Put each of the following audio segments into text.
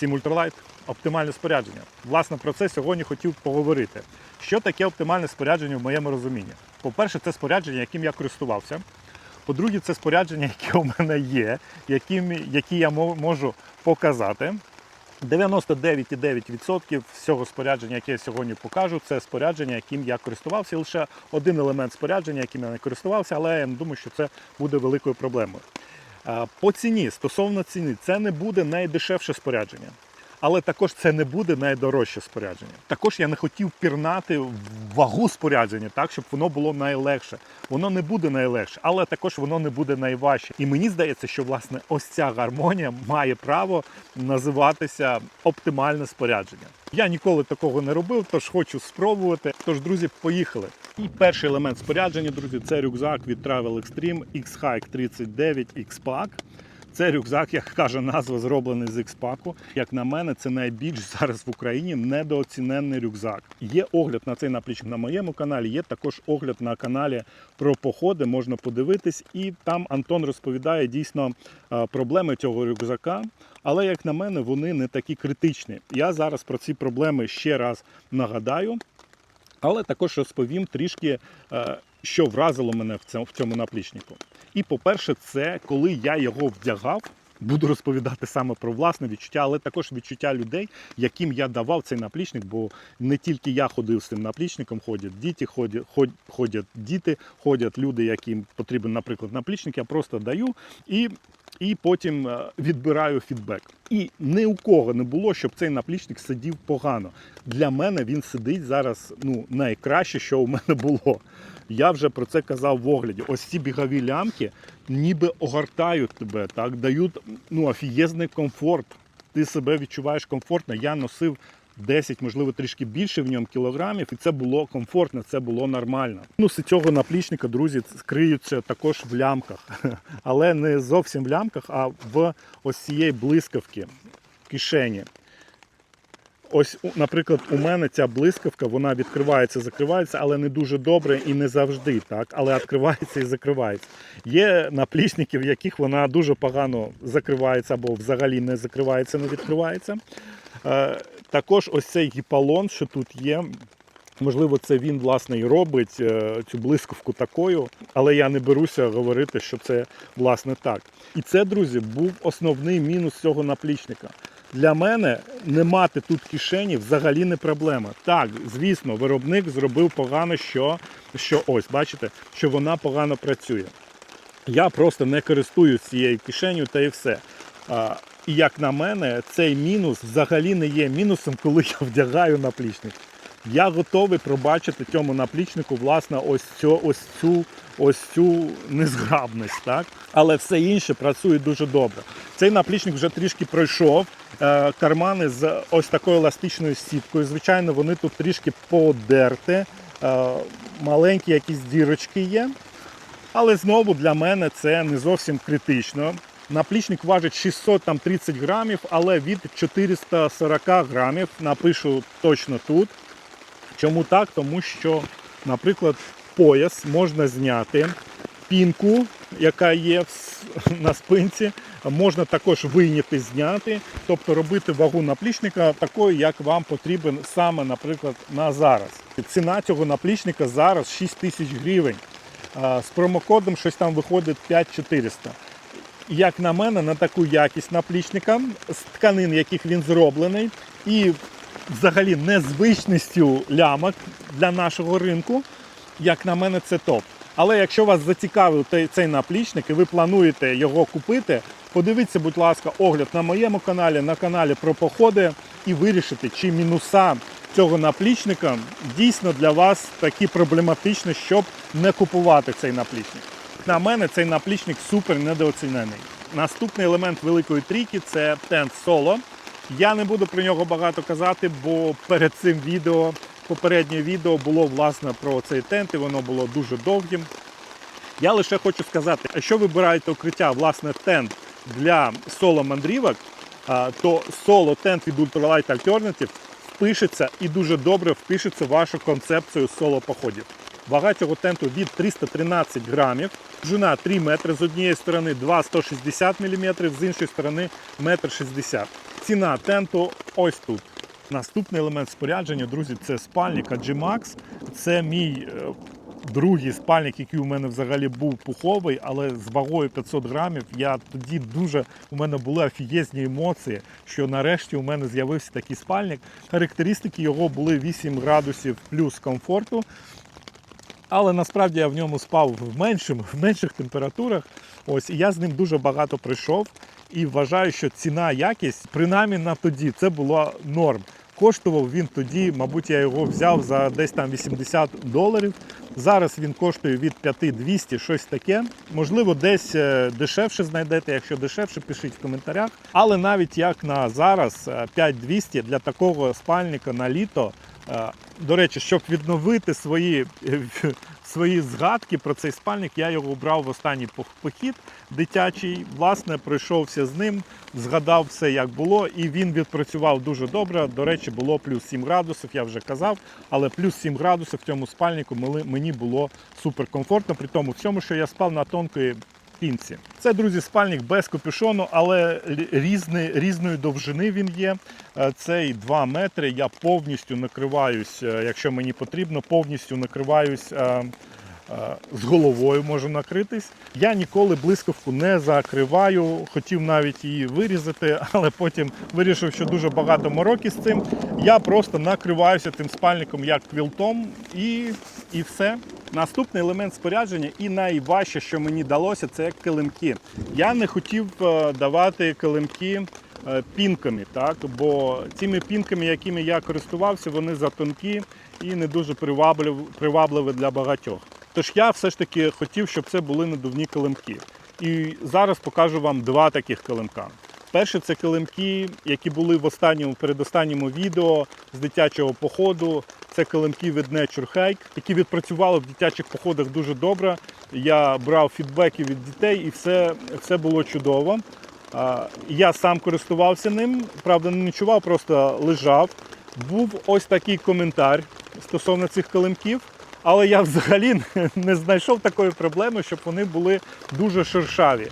Всім ультралайт оптимальне спорядження. Власне, про це сьогодні хотів поговорити. Що таке оптимальне спорядження в моєму розумінні? По-перше, це спорядження, яким я користувався. По-друге, це спорядження, яке у мене є, яким, які я можу показати. 99,9% всього спорядження, яке я сьогодні покажу, це спорядження, яким я користувався. Лише один елемент спорядження, яким я не користувався, але я думаю, що це буде великою проблемою. А, По ціні, стосовно ціни, це не буде найдешевше спорядження. Але також це не буде найдорожче спорядження. Також я не хотів пірнати вагу спорядження, так щоб воно було найлегше. Воно не буде найлегше, але також воно не буде найважче. І мені здається, що власне ось ця гармонія має право називатися оптимальне спорядження. Я ніколи такого не робив, тож хочу спробувати. Тож, друзі, поїхали. І перший елемент спорядження, друзі, це рюкзак від Travel Extreme X-Hike 39 X-Pack. Це рюкзак, як каже назва, зроблений з X-Pack. Як на мене, це найбільш зараз в Україні недооціненний рюкзак. Є огляд на цей наплічник на моєму каналі, є також огляд на каналі про походи, можна подивитись. І там Антон розповідає дійсно е, проблеми цього рюкзака. Але, як на мене, вони не такі критичні. Я зараз про ці проблеми ще раз нагадаю. Але також розповім трішки, е, що вразило мене в цьому наплічнику. І по-перше, це коли я його вдягав. Буду розповідати саме про власне відчуття, але також відчуття людей, яким я давав цей наплічник, бо не тільки я ходив з цим наплічником, ходять діти, ходять, ход- ходять діти, ходять люди, яким потрібен, наприклад, наплічник. Я просто даю і, і потім е, відбираю фідбек. І ні у кого не було, щоб цей наплічник сидів погано. Для мене він сидить зараз ну, найкраще, що у мене було. Я вже про це казав в огляді. Ось ці бігові лямки ніби огортають тебе, так, дають ну, офігезний комфорт. Ти себе відчуваєш комфортно. Я носив 10, можливо, трішки більше в ньому кілограмів, і це було комфортно, це було нормально. Мінуси цього наплічника, друзі, криються також в лямках, але не зовсім в лямках, а в ось цієї блискавки в кишені. Ось, наприклад, у мене ця блискавка, вона відкривається, закривається, але не дуже добре і не завжди, так? Але відкривається і закривається. Є наплічники, в яких вона дуже погано закривається або взагалі не закривається, не відкривається. Е, також ось цей гіпалон, що тут є. Можливо, це він власне і робить е, цю блискавку такою, але я не беруся говорити, що це власне так. І це, друзі, був основний мінус цього наплічника. Для мене не мати тут кишені взагалі не проблема. Так, звісно, виробник зробив погано, що, що ось, бачите, що вона погано працює. Я просто не користуюсь цією кишенею та і все. А, і як на мене, цей мінус взагалі не є мінусом, коли я вдягаю наплічник. Я готовий пробачити цьому наплічнику власне ось цю, ось цю, ось цю незграбність, так? Але все інше працює дуже добре. Цей наплічник вже трішки пройшов. Е, кармани з ось такою еластичною сіткою. Звичайно, вони тут трішки подерти. Е, маленькі якісь дірочки є. Але знову для мене це не зовсім критично. Наплічник важить 630 грамів, але від 440 грамів напишу точно тут. Чому так? Тому що, наприклад, пояс можна зняти, пінку, яка є на спинці, можна також вийняти, зняти, тобто робити вагу наплічника такою, як вам потрібен саме, наприклад, на зараз. Ціна цього наплічника зараз 6 тисяч гривень. З промокодом щось там виходить 5400. Як на мене, на таку якість наплічника з тканин, яких він зроблений, і взагалі незвичністю лямок для нашого ринку, як на мене, це топ. Але якщо вас зацікавив цей наплічник і ви плануєте його купити, подивіться, будь ласка, огляд на моєму каналі, на каналі про походи і вирішити, чи мінуса цього наплічника дійсно для вас такі проблематичні, щоб не купувати цей наплічник. На мене цей наплічник супер недооцінений. Наступний елемент великої трійки це тент соло. Я не буду про нього багато казати, бо перед цим відео, попереднє відео було власне про цей тент, і воно було дуже довгим. Я лише хочу сказати, якщо вибираєте укриття, власне, тент для соло мандрівок, то соло тент від Ultralight Alternative впишеться і дуже добре впишеться в вашу концепцію соло походів. Вага цього тенту від 313 грамів, довжина 3 метри з однієї сторони 2,160 мм, з іншої сторони 1,60 м. ціна тенту ось тут. Наступний елемент спорядження, друзі, це спальник Agimax. Це мій е, другий спальник, який у мене взагалі був пуховий, але з вагою 500 грамів. Я тоді дуже у мене були офігезні емоції, що нарешті у мене з'явився такий спальник. Характеристики його були 8 градусів плюс комфорту. Але насправді я в ньому спав в, меншим, в менших температурах. Ось і я з ним дуже багато пройшов і вважаю, що ціна якість, принаймні на тоді, це була норм. Коштував він тоді, мабуть, я його взяв за десь там 80 доларів. Зараз він коштує від 5200, щось таке. Можливо, десь е, дешевше знайдете. Якщо дешевше, пишіть в коментарях. Але навіть як на зараз е, 5200 для такого спальника на літо. е, До речі, щоб відновити свої, е, свої згадки про цей спальник, я його брав в останній пох- похід дитячий. Власне, пройшовся з ним, згадав все, як було, і він відпрацював дуже добре. До речі, було плюс 7 градусів, я вже казав, але плюс 7 градусів в цьому спальнику мені було суперкомфортно, при тому всьому, що я спав на тонкої пінці. Це, друзі, спальник без капюшону, але лі- різни, різної довжини він є. Е, Цей 2 метри. Я повністю накриваюсь, е, якщо мені потрібно, повністю накриваюсь. е, З головою можу накритись. Я ніколи блискавку не закриваю. Хотів навіть її вирізати, але потім вирішив, що дуже багато мороки з цим. Я просто накриваюся тим спальником як квілтом і, і все. Наступний елемент спорядження і найважче, що мені далося, це килимки. Я не хотів е, давати килимки е, пінками, так? бо цими пінками, якими я користувався, вони затонкі і не дуже привабливі, привабливі для багатьох. Тож я все ж таки хотів, щоб це були надувні килимки. І зараз покажу вам два таких килимка. Перше це килимки, які були в останньому передостанньому відео з дитячого походу. Це килимки від Nature Hike, які відпрацювали в дитячих походах дуже добре. Я брав фідбеки від дітей і все, все було чудово. Я сам користувався ним, правда, не ночував, просто лежав. Був ось такий коментар стосовно цих килимків. Але я взагалі не- знайшов такої проблеми, щоб вони були дуже шершаві.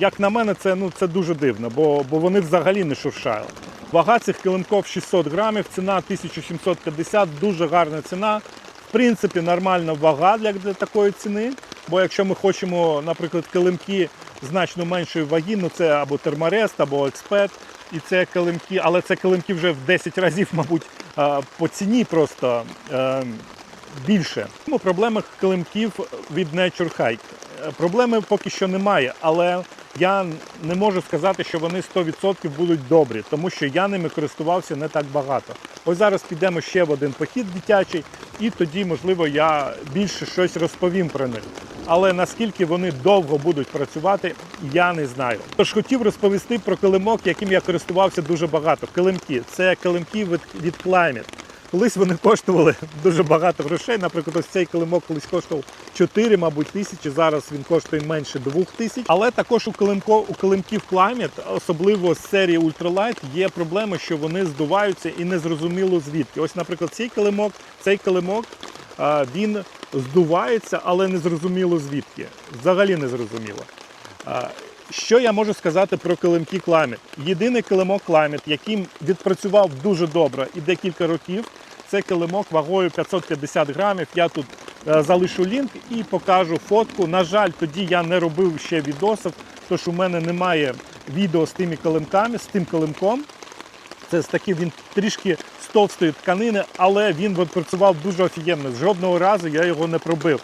Як на мене, це, ну, це дуже дивно, бо, бо вони взагалі не шуршали. Вага цих килимків 600 грамів, ціна 1750, дуже гарна ціна. В принципі, нормальна вага для, для такої ціни. Бо якщо ми хочемо, наприклад, килимки значно меншої ваги, ну це або терморест, або експет, і це килимки, але це килимки вже в 10 разів, мабуть, по ціні просто е, більше. Тому проблеми килимків від Nature Hike. Е, Проблеми поки що немає, але я не можу сказати, що вони 100% будуть добрі, тому що я ними користувався не так багато. Ось зараз підемо ще в один похід дитячий, і тоді, можливо, я більше щось розповім про них. Але наскільки вони довго будуть працювати, я не знаю. Тож хотів розповісти про килимок, яким я користувався дуже багато. Килимки це килимки від, Climate. Колись вони коштували дуже багато грошей. Наприклад, ось цей килимок колись коштував 4, мабуть, тисячі. Зараз він коштує менше 2 тисяч. Але також у килимко, у килимків Climate, особливо з серії Ultralight, є проблема, що вони здуваються і незрозуміло звідки. Ось, наприклад, цей килимок, цей килимок. Він здувається, але не зрозуміло звідки. Взагалі не зрозуміло. Що я можу сказати про килимки Climate? Єдиний килимок Climate, яким відпрацював дуже добре і декілька років, це килимок вагою 550 грамів. Я тут е, залишу лінк і покажу фотку. На жаль, тоді я не робив ще відосів, тож у мене немає відео з тими килимками, з тим килимком. Це з таким він трішки з товстої тканини, але він відпрацював дуже офігенно. Жодного разу я його не пробив.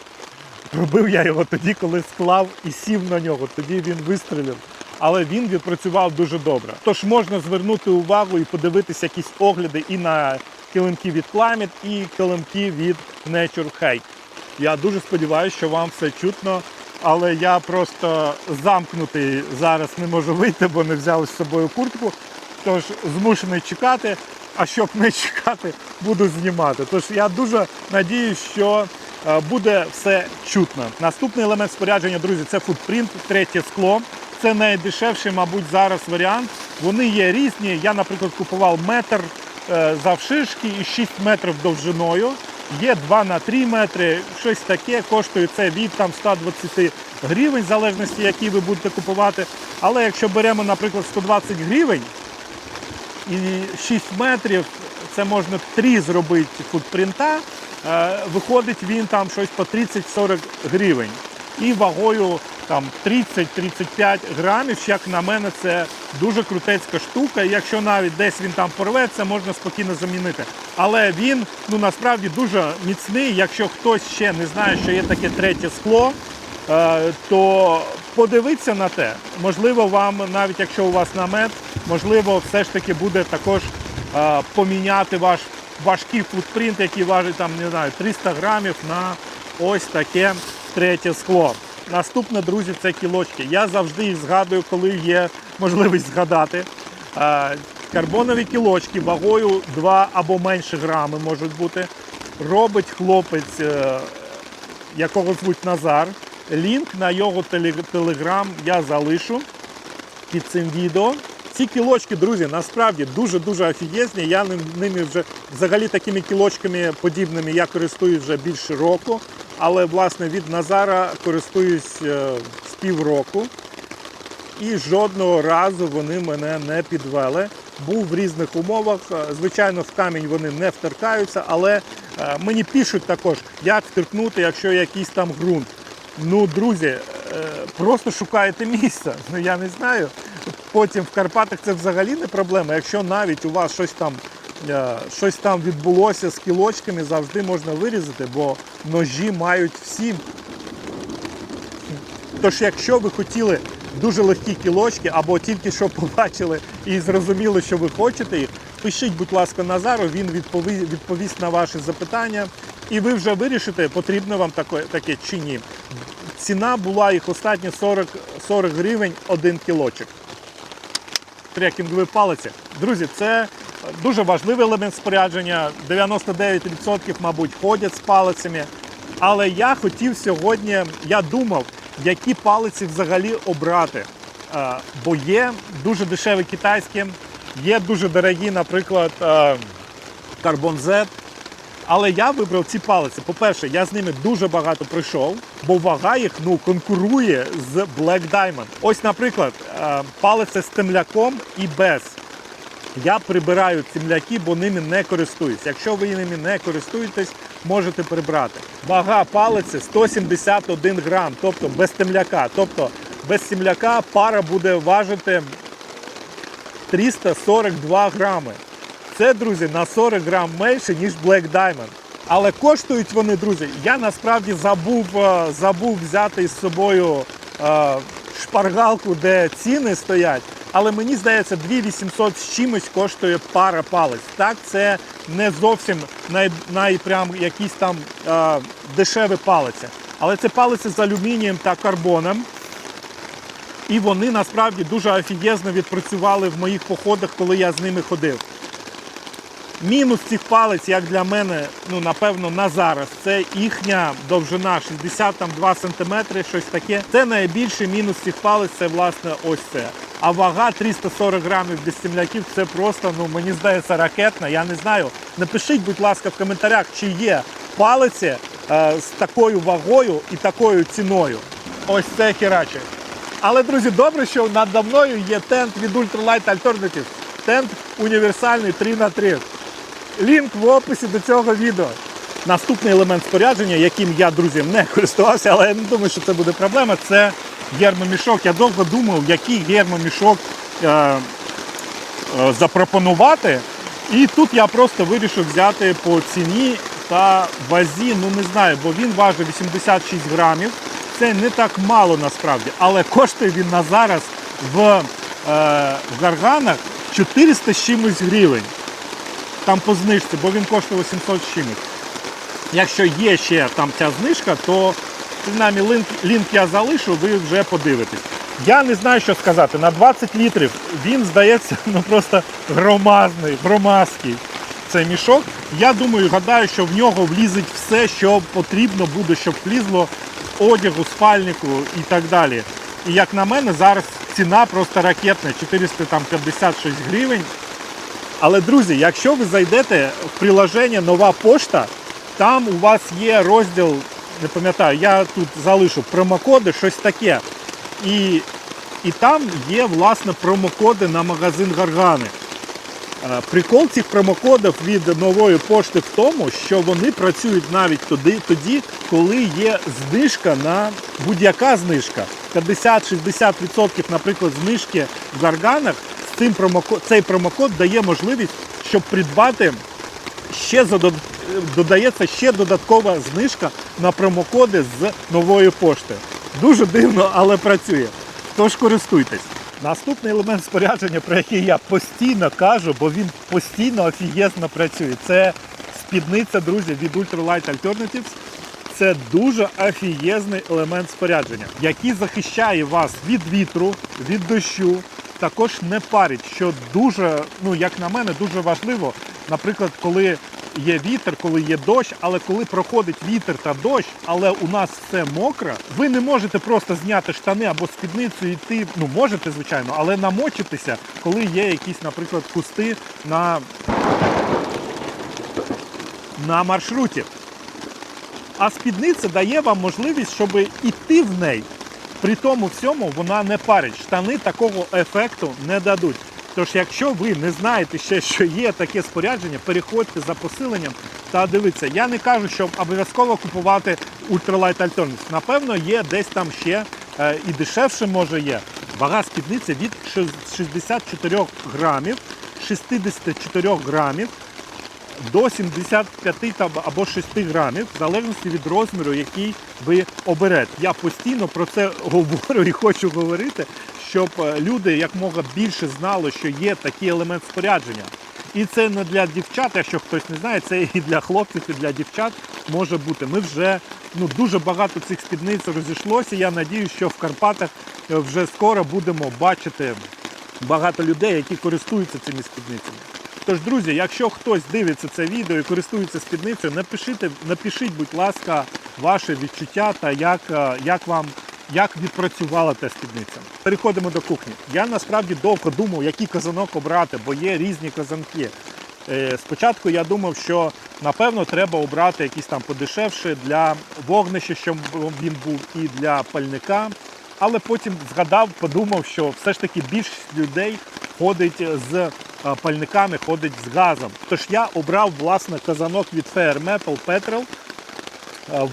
Пробив я його тоді, коли склав і сів на нього. Тоді він вистрілив. Але він відпрацював дуже добре. Тож можна звернути увагу і подивитися якісь огляди і на килимки від Climate, і килимки від Nature Hike. Я дуже сподіваюся, що вам все чутно. Але я просто замкнутий зараз не можу вийти, бо не взяв з собою куртку. Тож змушений чекати. А щоб не чекати, буду знімати. Тож я дуже надіюсь, що е, буде все чутно. Наступний елемент спорядження, друзі, це футпринт, третє скло. Це найдешевший, мабуть, зараз варіант. Вони є різні. Я, наприклад, купував метр е, завширшки і 6 метрів довжиною. Є 2 на 3 метри, щось таке, коштує це від там 120 гривень, в залежності, які ви будете купувати. Але якщо беремо, наприклад, 120 гривень і 6 метрів, це можна 3 зробити футпринта, е, виходить він там щось по 30-40 гривень. І вагою там 30-35 грамів, як на мене, це дуже крутецька штука. Якщо навіть десь він там порветься, можна спокійно замінити. Але він ну насправді дуже міцний. Якщо хтось ще не знає, що є таке третє скло, е, то подивіться на те. Можливо, вам, навіть якщо у вас намет, можливо, все ж таки буде також е, поміняти ваш важкий футпринт, який важить там, не знаю, 300 грамів на ось таке третє скло. Наступне, друзі, це кілочки. Я завжди їх згадую, коли є можливість згадати. Е, Карбонові кілочки вагою 2 або менше грами можуть бути. Робить хлопець, е, якого звуть Назар. Лінк на його телеграм я залишу під цим відео. Ці кілочки, друзі, насправді дуже-дуже офігезні. Я ними вже взагалі такими кілочками подібними я користуюсь вже більше року. Але власне від Назара користуюсь е, з півроку. І жодного разу вони мене не підвели. Був в різних умовах. Е, Звичайно, в камінь вони не вторкаються, але е, мені пишуть також, як втеркнути, якщо якийсь там ґрунт. Ну, друзі, просто шукаєте місце. Ну я не знаю. Потім в Карпатах це взагалі не проблема. Якщо навіть у вас щось там, щось там відбулося з кілочками, завжди можна вирізати, бо ножі мають всі Тож, якщо ви хотіли дуже легкі кілочки, або тільки що побачили і зрозуміли, що ви хочете їх, пишіть, будь ласка, Назару, він відпові- відповість на ваші запитання, і ви вже вирішите, потрібно вам таке, таке чи ні. Ціна була їх останні 40, 40 гривень один кілочок. Трекінгові палиці. Друзі, це дуже важливий елемент спорядження. 99% мабуть ходять з палицями. Але я хотів сьогодні, я думав, які палиці взагалі обрати. Е, Бо є дуже дешеві китайські, є дуже дорогі, наприклад, е, Carbon Z. Але я вибрав ці палиці. По-перше, я з ними дуже багато пройшов, бо вага їх ну, конкурує з Black Diamond. Ось, наприклад, е, палиця з темляком і без. Я прибираю цімляки, бо ними не користуюсь. Якщо ви ними не користуєтесь, можете прибрати. Вага палиці 171 грам, тобто без темляка. Тобто без темляка пара буде важити 342 грами. Це, друзі, на 40 грам менше, ніж Black Diamond. Але коштують вони, друзі, я насправді забув, е, забув взяти із собою е, шпаргалку, де ціни стоять. Але мені здається, 2800 з чимось коштує пара палець. Так, це не зовсім най, най прям якісь там е, дешеві палиці. Але це палиці з алюмінієм та карбоном. І вони насправді дуже офігезно відпрацювали в моїх походах, коли я з ними ходив. Мінус цих палець, як для мене, ну напевно, на зараз, це їхня довжина 62 см, щось таке. Це найбільший мінус цих палець, це власне ось це. А вага 340 грамів без земляків це просто, ну мені здається, ракетна. Я не знаю. Напишіть, будь ласка, в коментарях, чи є палиці е, з такою вагою і такою ціною. Ось це хераче. Але, друзі, добре, що надо мною є тент від Ultralight Alternatives. Тент універсальний 3 на 3 Лінк в описі до цього відео. Наступний елемент спорядження, яким я, друзі, не користувався, але я не думаю, що це буде проблема, це гермомішок. Я довго думав, який гермомішок е, е, запропонувати. І тут я просто вирішив взяти по ціні та вазі, ну не знаю, бо він важить 86 грамів. Це не так мало насправді, але коштує він на зараз в, е, гарганах 400 з чимось гривень. Там по знижці, бо він коштує 800 з чимось. Якщо є ще там ця знижка, то принаймні лінк, лінк я залишу, ви вже подивитесь. Я не знаю, що сказати. На 20 літрів він здається ну просто громадний, громадський цей мішок. Я думаю, гадаю, що в нього влізить все, що потрібно буде, щоб влізло одягу, спальнику і так далі. І як на мене, зараз ціна просто ракетна 456 гривень. Але, друзі, якщо ви зайдете в приложення Нова пошта, Там у вас є розділ, не пам'ятаю, я тут залишу промокоди, щось таке. І, і там є власне промокоди на магазин Гаргани. Е, Прикол цих промокодів від нової пошти в тому, що вони працюють навіть тоді, тоді коли є знижка на будь-яка знижка. 50-60%, наприклад, знижки в гарганах. Цим промокод, цей промокод дає можливість, щоб придбати ще додається ще додаткова знижка на промокоди з нової пошти. Дуже дивно, але працює. Тож користуйтесь. Наступний елемент спорядження, про який я постійно кажу, бо він постійно офігезно працює. Це спідниця, друзі, від Ultralight Alternatives. Це дуже офігезний елемент спорядження, який захищає вас від вітру, від дощу, також не парить, що дуже, ну як на мене, дуже важливо. Наприклад, коли є вітер, коли є дощ, але коли проходить вітер та дощ, але у нас все мокре, ви не можете просто зняти штани або спідницю і йти. Ну можете, звичайно, але намочитися, коли є якісь, наприклад, кусти на, на маршруті. А спідниця дає вам можливість, щоб іти в неї. При тому всьому вона не парить. Штани такого ефекту не дадуть. Тож, якщо ви не знаєте ще, що є таке спорядження, переходьте за посиленням та дивіться. Я не кажу, що обов'язково купувати Ultralight Alternatives. Напевно, є десь там ще е, і дешевше може є. Вага спідниці від ши- 64 грамів, 64 грамів до 75 там або 6 грамів, в залежності від розміру, який ви оберете. Я постійно про це говорю і хочу говорити, щоб е, люди якмога більше знали, що є такий елемент спорядження. І це не для дівчат, якщо хтось не знає, це і для хлопців, і для дівчат може бути. Ми вже ну дуже багато цих спідниць розійшлося. Я надію, що в Карпатах е, вже скоро будемо бачити багато людей, які користуються цими спідницями. Тож, друзі, якщо хтось дивиться це відео і користується спідницею, напишіть, напишіть, будь ласка, ваше відчуття та як, е, як вам як відпрацювала та спідниця. Переходимо до кухні. Я насправді довго думав, який казанок обрати, бо є різні казанки. Е, Спочатку я думав, що напевно треба обрати якийсь там подешевше для вогнища, щоб він був і для пальника. Але потім згадав, подумав, що все ж таки більшість людей ходить з пальниками, ходить з газом. Тож я обрав власне казанок від Fair Metal Petrol.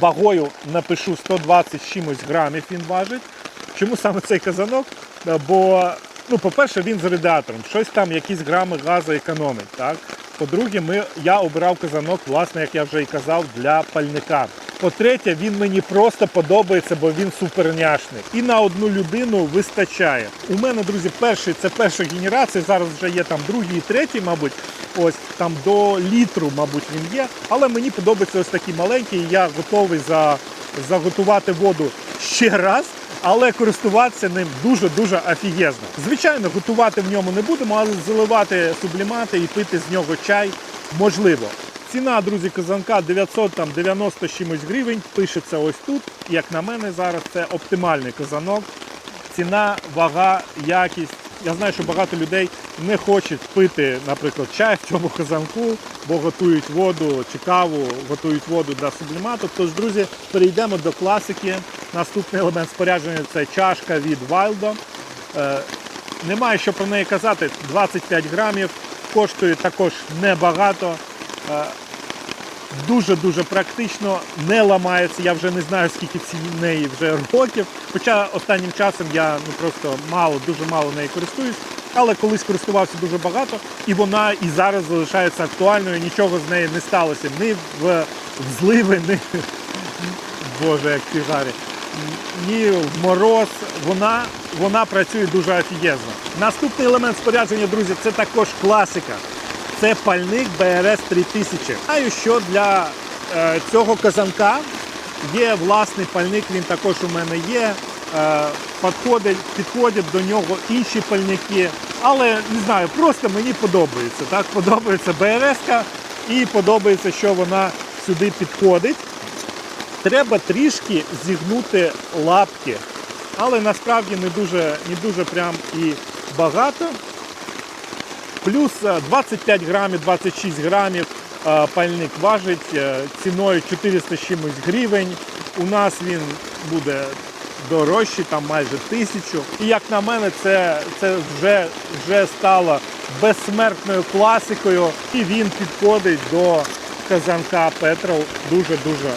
Вагою напишу 120 чимось грамів він важить. Чому саме цей казанок? Бо, ну, по-перше, він з радіатором, щось там, якісь грами газу економить. Так? По-друге, я обирав казанок, власне, як я вже і казав, для пальника. По-третє, він мені просто подобається, бо він суперняшний. І на одну людину вистачає. У мене, друзі, перший це перша генерація. Зараз вже є там другий і третій, мабуть. Ось там до літру, мабуть, він є. Але мені подобається ось такий маленький. Я готовий за, заготувати воду ще раз. Але користуватися ним дуже-дуже офігезно. Звичайно, готувати в ньому не будемо, але заливати сублімати і пити з нього чай можливо. Ціна, друзі, казанка 990 з чимось гривень. Пишеться ось тут. Як на мене, зараз це оптимальний казанок. Ціна, вага, якість. Я знаю, що багато людей не хочуть пити, наприклад, чай в цьому казанку, бо готують воду чи каву, готують воду для сублімату. Тож, друзі, перейдемо до класики. Наступний елемент спорядження це чашка від Wildo. Е, немає що про неї казати. 25 грамів, коштує також небагато. Е, Дуже-дуже практично, не ламається. Я вже не знаю, скільки ці неї вже років. Хоча останнім часом я ну просто мало, дуже мало нею користуюсь, але колись користувався дуже багато, і вона і зараз залишається актуальною. Нічого з нею не сталося. Ні в, в зливи, ні Боже, як фігарі. Ні в мороз. Вона, вона працює дуже офігезно. Наступний елемент спорядження, друзі, це також класика. Це пальник BRS 3000. Знаю, що для е, цього казанка є власний пальник, він також у мене є. Е, підходять, підходять до нього інші пальники. Але не знаю, просто мені подобається. Так? Подобається BRS і подобається, що вона сюди підходить. Треба трішки зігнути лапки, але насправді не дуже, не дуже прям і багато плюс е, 25 грамів, 26 грамів. е, пальник важить е, ціною 400 чимось гривень. У нас він буде дорожчий, там майже тисячу. І як на мене, це, це вже, вже стало безсмертною класикою, і він підходить до казанка Петров дуже-дуже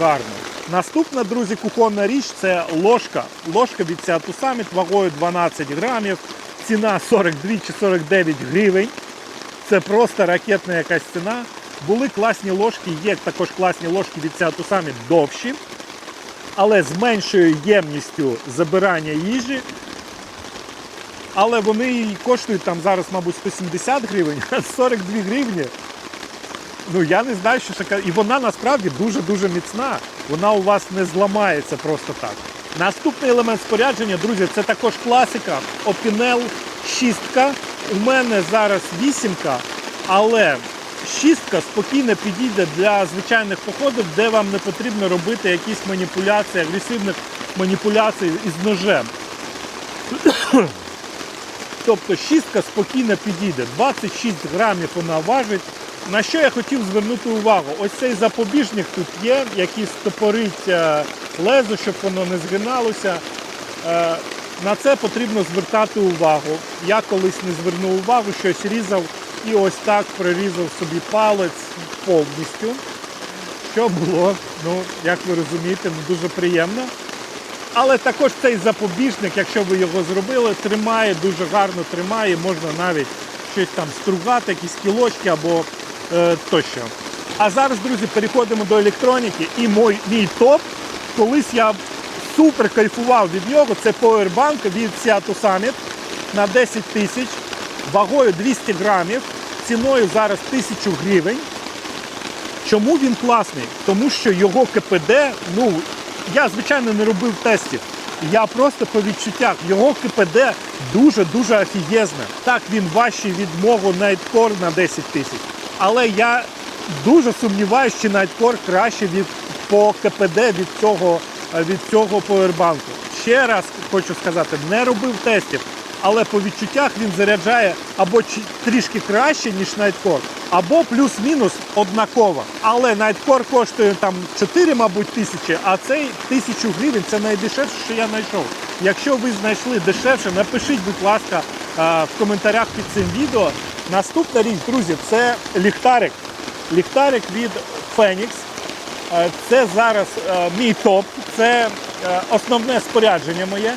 гарно. Наступна, друзі, кухонна річ це ложка. Ложка від Seattle Summit вагою 12 грамів, ціна 42 чи 49 гривень. Це просто ракетна якась ціна. Були класні ложки, є також класні ложки від Summit довші, але з меншою ємністю забирання їжі. Але вони коштують там зараз, мабуть, 170 гривень, а 42 гривні. Ну я не знаю, що шака. І вона насправді дуже-дуже міцна. Вона у вас не зламається просто так. Наступний елемент спорядження, друзі, це також класика. Opinel 6. У мене зараз вісімка, але шістка спокійно підійде для звичайних походів, де вам не потрібно робити якісь маніпуляції, агресивних маніпуляцій із ножем. Тобто шістка спокійно підійде. 26 грамів вона важить. На що я хотів звернути увагу? Ось цей запобіжник тут є, який стопорить е, лезо, щоб воно не згиналося. Е, На це потрібно звертати увагу. Я колись не звернув увагу, щось різав і ось так прорізав собі палець повністю. Що було, ну, як ви розумієте, дуже приємно. Але також цей запобіжник, якщо ви його зробили, тримає, дуже гарно тримає, можна навіть щось там стругати, якісь кілочки або е, тощо. А зараз, друзі, переходимо до електроніки. І мой, мій топ, колись я супер кайфував від нього, це Powerbank від Seattle Summit на 10 тисяч, вагою 200 грамів, ціною зараз 1000 гривень. Чому він класний? Тому що його КПД, ну я звичайно не робив тестів. Я просто по відчуттях його КПД дуже-дуже офігезне. Так, він важчий від мого Nightcore на 10 тисяч. Але я дуже сумніваюся, чи Nightcore краще від по КПД від цього, е, від цього повербанку. Ще раз хочу сказати, не робив тестів. Але по відчуттях він заряджає або трішки краще, ніж Nightcore, або плюс-мінус однаково. Але Nightcore коштує там 4, мабуть, тисячі, а цей тисячу гривень це найдешевше, що я знайшов. Якщо ви знайшли дешевше, напишіть, будь ласка, е, в коментарях під цим відео. Наступна річ, друзі, це ліхтарик. Ліхтарик від Phoenix. Е, Це зараз е, мій топ, це е, основне спорядження моє.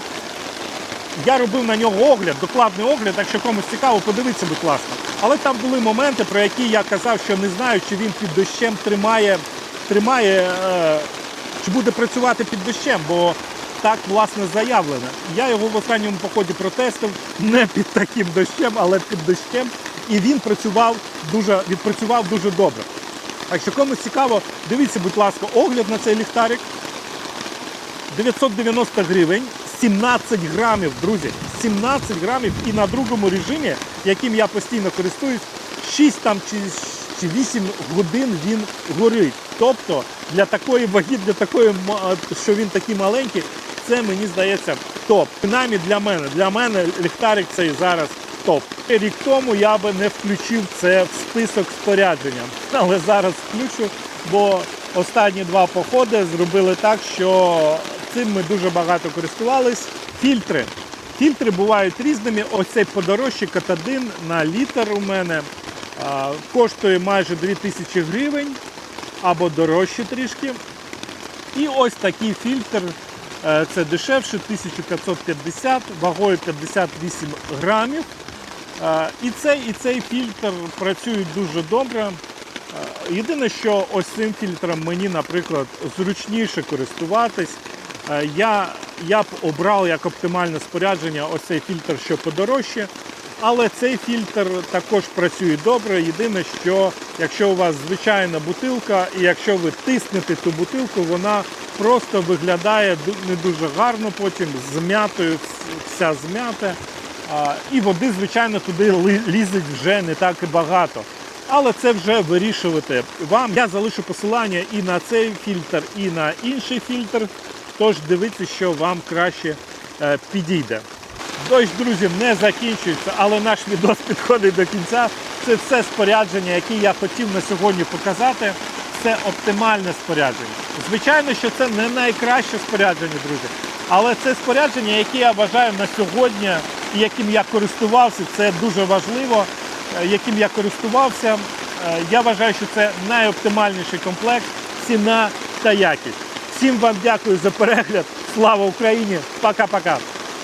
Я робив на нього огляд, докладний огляд, якщо комусь цікаво, подивіться, будь ласка. Але там були моменти, про які я казав, що не знаю, чи він під дощем тримає, тримає чи буде працювати під дощем, бо так власне заявлено. Я його в останньому поході протестив не під таким дощем, але під дощем. І він працював дуже, відпрацював дуже добре. Якщо комусь цікаво, дивіться, будь ласка, огляд на цей ліхтарик. 990 гривень, 17 грамів, друзі. 17 грамів і на другому режимі, яким я постійно користуюсь, 6 там чи 8 годин він горить. Тобто для такої ваги, для такої, що він такий маленький, це мені здається топ. Принаймні для мене. Для мене ліхтарик цей зараз топ. Рік тому я би не включив це в список спорядження. Але зараз включу, бо останні два походи зробили так, що цим ми дуже багато користувались. Фільтри. Фільтри бувають різними. Ось цей подорожчий катадин на літр у мене коштує майже 2000 гривень або дорожче трішки. І ось такий фільтр. е, Це дешевше 1550, вагою 58 грамів. Е, І цей, і цей фільтр працюють дуже добре. Е, Єдине, що ось цим фільтром мені, наприклад, зручніше користуватись. Е, Я, я б обрав як оптимальне спорядження ось цей фільтр, що подорожче. Але цей фільтр також працює добре. Єдине, що якщо у вас звичайна бутилка, і якщо ви тиснете ту бутилку, вона просто виглядає не дуже гарно, потім зм'ятою, вся зм'ята. І води, звичайно, туди лізить вже не так і багато. Але це вже вирішувати вам. Я залишу посилання і на цей фільтр, і на інший фільтр. Тож дивіться, що вам краще е, підійде. Дощ, друзі, не закінчується, але наш відос підходить до кінця. Це все спорядження, яке я хотів на сьогодні показати. Це оптимальне спорядження. Звичайно, що це не найкраще спорядження, друзі. Але це спорядження, яке я вважаю на сьогодні, яким я користувався, це дуже важливо, е, яким я користувався. Е, Я вважаю, що це найоптимальніший комплект, ціна та якість. Всім вам дякую за перегляд. Слава Україні! Пока-пока!